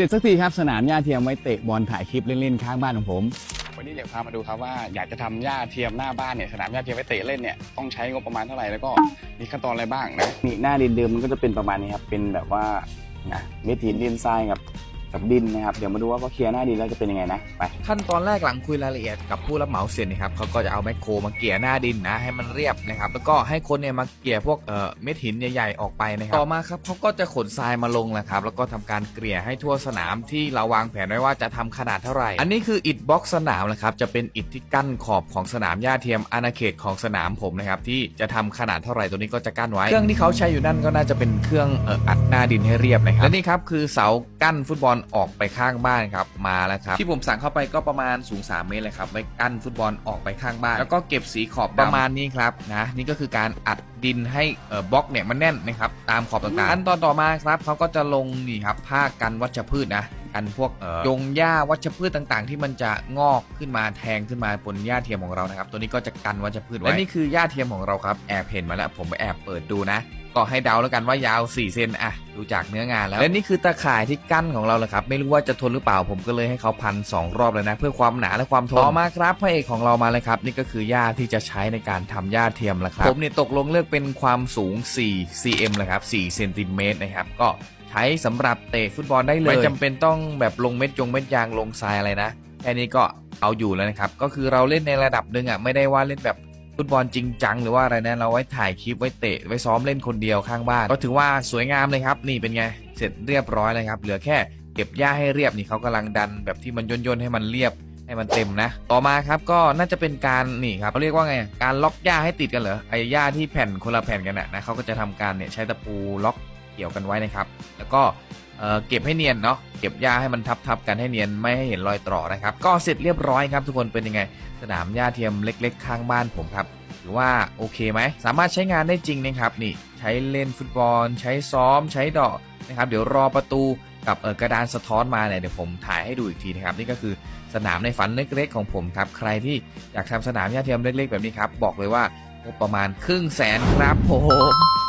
ร็จสักทีครับสนามหญ้าเทียมไว้เตะบอลถ่ายคลิปเล่นๆข้างบ้านของผม วันนี้เดี๋ยวพามาดูครับว่าอยากจะทำหญ้าเทียมหน้าบ้านเนี่ยสนามหญ้าเทียมไว้เตะเล่นเนี่ยต้องใช้งบประมาณเท่าไหร่แล้วก็มีขั้นตอนอะไรบ้างนะนี่หน้าดินเดิมมันก็จะเป็นประมาณนี้ครับเป็นแบบว่านะเม็ดหินดินทรายกับ กับดินนะครับ เดี๋ยวมาดูว่าพอเคลียร์หน้าดินแล้วจะเป็นยังไงนะไปขั้นตอนแรกหลังคุยรายละเอียดกับผู้รับเหมาเสร็จนะครับเขาก็จะเอาแมคโครมาเกี่ยหน้าดินนะให้มันเรียบนะครับแล้วก็ให้คนเนี่ยมาเกี่ยพวกเอ่อเม็ดหินใหญ่ๆออกไปนะครับต่อมาครับเขาก็จะขนทรายมาลงนะครับแล้วก็ทำการเกลี่ยให้ทั่วสนามที่เราวางแผนไว้ว่าจะทำขนาดเท่าไหร่ อันนี้คืออิฐบล็อกสนามนะครับจะเป็นอิฐที่กั้นขอบของสนามหญ้าเทียมอาณาเขตของสนามผมนะครับที่จะทำขนาดเท่าไหร่ตัวนี้ก็จะกั้นไว้ เครื่องที่เขาใช้อยู่นั่นก็น่าจะเป็นเครื่องเอ่ออัดหน้าดินให้เรียบนะครับและนี่ครับคือเสากั้นฟุตบอลออกไปข้างบ้านครับมาแล้วครับที่ผมสั่งเข้าไปก็ประมาณสูง 3 เมตรเลยครับไว้กั้นฟุตบอลออกไปข้างบ้าน แล้วก็เก็บสีขอบประมาณนี้ครับนะนี่ก็คือการอัดดินให้เอ่อบล็อกเนี่ยมันแน่นนะครับตามขอบต่างๆขั้นตอนต่อมาครับเขาก็จะลงนี่ครับผ้ากันวัชพืชนะกันพวกเอ่อยงหญ้าวัชพืชต่างๆ ที่มันจะงอกขึ้นมาแทงขึ้นมาบนหญ้าเทียมของเรานะครับ ตัวนี้ก็จะกันวัชพืชไว้และนี่คือหญ้าเทียมของเราครับแอบเห็นมาแล้วผมไปแอบเปิดดูนะ ก็ให้เดาแล้วกันว่ายาว 4 เซนอะดูจากเนื้องานแล้ว และนี่คือตะข่ายที่กั้นของเราเลยครับ ไม่รู้ว่าจะทนหรือเปล่าผมก็เลยให้เขาพันสองรอบเลยนะ เพื่อความหนาและความทนต่อมาครับพระเอกของเรามาเลยครับ นี่ก็คือหญ้าที่จะใช้ในการทำหญ้าเทียมแล้วครับ ผมเนี่ยตกลงเลือกเป็นความสูง 4 cm เลยครับ4เซนติเมตรนะครับก็ใช้สำหรับเตะฟุตบอลได้เลยไม่จำเป็นต้องแบบลงเม็ดยงเม็ดยางลงทรายอะไรนะแค่นี้ก็เอาอยู่แล้วนะครับก็คือเราเล่นในระดับหนึ่งอะไม่ได้ว่าเล่นแบบ ฟุตบอลจริงจังหรือว่าอะไรนะเราไว้ถ่ายคลิปไว้เตะไว้ซ้อมเล่นคนเดียวข้างบ้าน ก็ถือว่าสวยงามเลยครับ นี่เป็นไงเสร็จเรียบร้อยเลยครับ เหลือแค่เก็บหญ้าให้เรียบนี่เขากำลังดันแบบที่มันย่นๆให้มันเรียบให้มันเต็มนะ ต่อมาครับก็น่าจะเป็นการนี่ครับเขาเรียกว่าไง การล็อกหญ้าให้ติดกันเหรอไอ้หญ้าที่แผ่นคนละแผ่นกันน่ะนะเขาก็จะทำการเนี่ยใช้ตะปูล็อกเกี่ยวกันไว้นะครับ แล้วก็ เเก็บให้เนียนเนาะเก็บหญ้าให้มันทับๆกันให้เนียนไม่ให้เห็นรอยต่อนะครับ ก็เสร็จเรียบร้อยครับทุกคนเป็นยังไง สนามหญ้าเทียมเล็ก ๆ ข้างบ้านผมครับถือว่าโอเคไหมสามารถใช้งานได้จริงนะครับนี่ใช้เล่นฟุตบอล ใช้ซ้อม ใช้เดอกนะครับ เดี๋ยวรอประตูกับกระดานสะท้อนมาเนี่ยเดี๋ยวผมถ่ายให้ดูอีกทีนะครับนี่ก็คือสนามในฝันเล็กๆของผมครับใครที่อยากทำสนามหญ้าเทียมเล็ก ๆ แบบนี้ครับบอกเลยว่างบประมาณครึ่งแสนครับผม